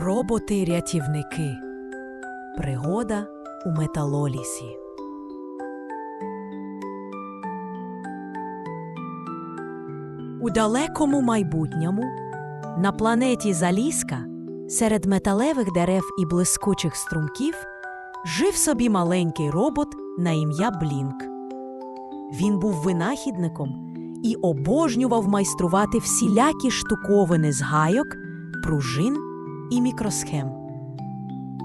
Роботи-рятівники. Пригода у металолісі. У далекому майбутньому на планеті Залізка серед металевих дерев і блискучих струмків жив собі маленький робот на ім'я Блінк. Він був винахідником і обожнював майструвати всілякі штуковини з гайок, пружин і мікросхем.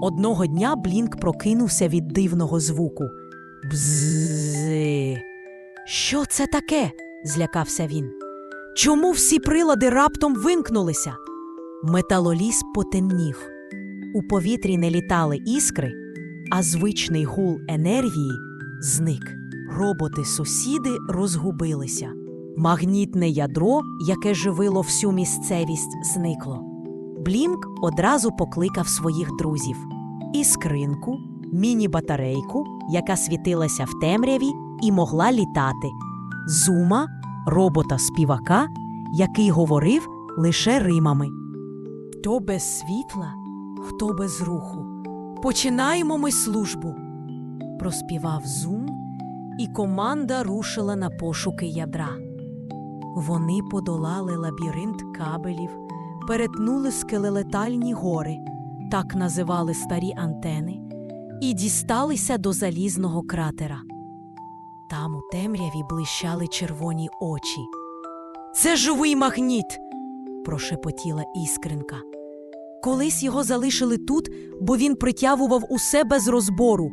Одного дня Блінк прокинувся від дивного звуку. Бззи. Що це таке? злякався він. Чому всі прилади раптом вимкнулися? Металоліс потемнів. У повітрі не літали іскри, а звичний гул енергії зник. Роботи-сусіди розгубилися. Магнітне ядро, яке живило всю місцевість, зникло. Блінк одразу покликав своїх друзв іскринку, міні-батарейку, яка світилася в темряві і могла літати, зума, робота-співака, який говорив лише римами. Хто без світла, хто без руху. Починаємо ми службу. Проспівав зум, і команда рушила на пошуки ядра. Вони подолали лабіринт кабелів, перетнули скелелетальні гори, так називали старі антени, і дісталися до залізного кратера. Там у темряві блищали червоні очі. Це живий магніт, прошепотіла іскринка. Колись його залишили тут, бо він притягував усе без розбору.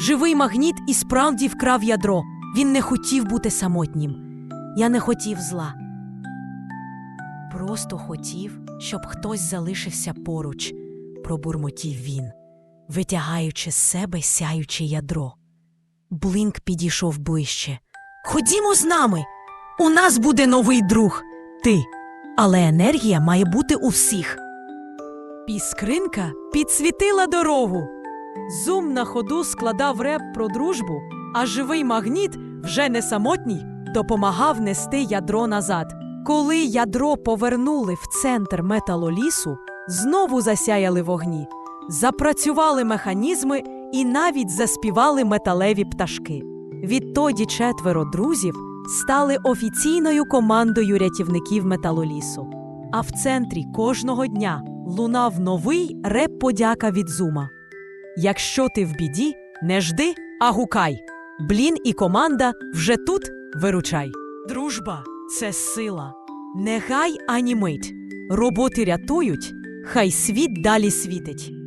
Живий магніт і справді вкрав ядро. Він не хотів бути самотнім. Я не хотів зла. Просто хотів, щоб хтось залишився поруч, пробурмотів він, витягаючи з себе сяюче ядро. Блинк підійшов ближче. Ходімо з нами. У нас буде новий друг. Ти. Але енергія має бути у всіх. Піскринка підсвітила дорогу. Зум на ходу складав реп про дружбу, а живий магніт, вже не самотній, допомагав нести ядро назад. Коли ядро повернули в центр металолісу, знову засяяли вогні, запрацювали механізми і навіть заспівали металеві пташки. Відтоді четверо друзів стали офіційною командою рятівників металолісу. А в центрі кожного дня лунав новий реп подяка від зума. Якщо ти в біді, не жди, а гукай. Блін і команда вже тут виручай. Дружба це сила. Не гай. Роботи рятують, хай світ далі світить.